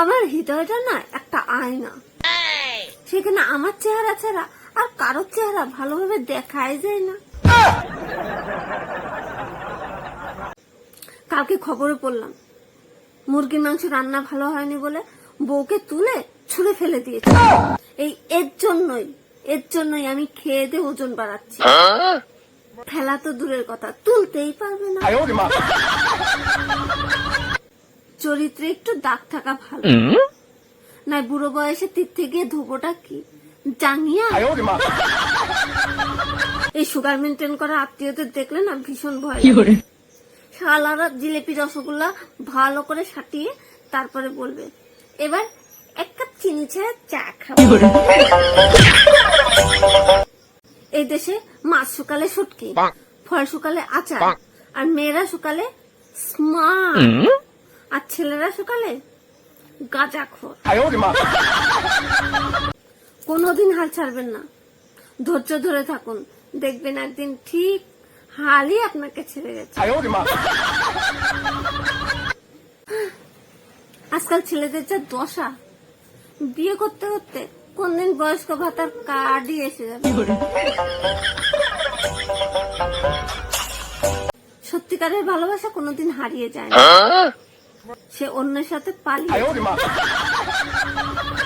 আমার হৃদয়টা না একটা আয়না। সেখানে আমার চেহারা ছাড়া আর কারোর চেহারা ভালোভাবে দেখাই যায় না। কালকে খবরে পড়লাম মুরগির মাংস রান্না ভালো হয়নি বলে বউকে তুলে ছুঁড়ে ফেলে দিয়েছে। এই এর জন্যই এর জন্যই আমি খেয়ে দিয়ে ওজন বাড়াচ্ছি। ফেলা তো দূরের কথা তুলতেই পারবে না। চরিত্রে একটু দাগ থাকা ভালো। না বুড়ো বয়সে তীর থেকে ধোবোটা কি? জাঙ্গিয়া? এই সুগার মেনটেন করা আত্মীয়দের দেখলে না ভীষণ ভয় শালারা জিলেপি রসগোল্লা ভালো করে সাটিয়ে তারপরে বলবে এবার এক কাপ চিনি ছাড়া চা খাব। এই দেশে মাছ শুকালে সুটকি ফল শুকালে আচার আর মেয়েরা শুকালে স্মার্ট। আর ছেলেরা সকালে গাঁজাখোর কোনোদিন হাল ছাড়বেন না। ধৈর্য ধরে থাকুন। দেখবেন একদিন ঠিক হালই আপনাকে ছেড়ে গেছে। আজকাল ছেলেদের যা দশা। বিয়ে করতে করতে কোনদিন বয়স্ক ভাতার কার্ডই এসে যাবে। সত্যিকারের ভালোবাসা কোনোদিন হারিয়ে যায় না। হ্যাঁ? সে অন্যের সাথে পালিয়ে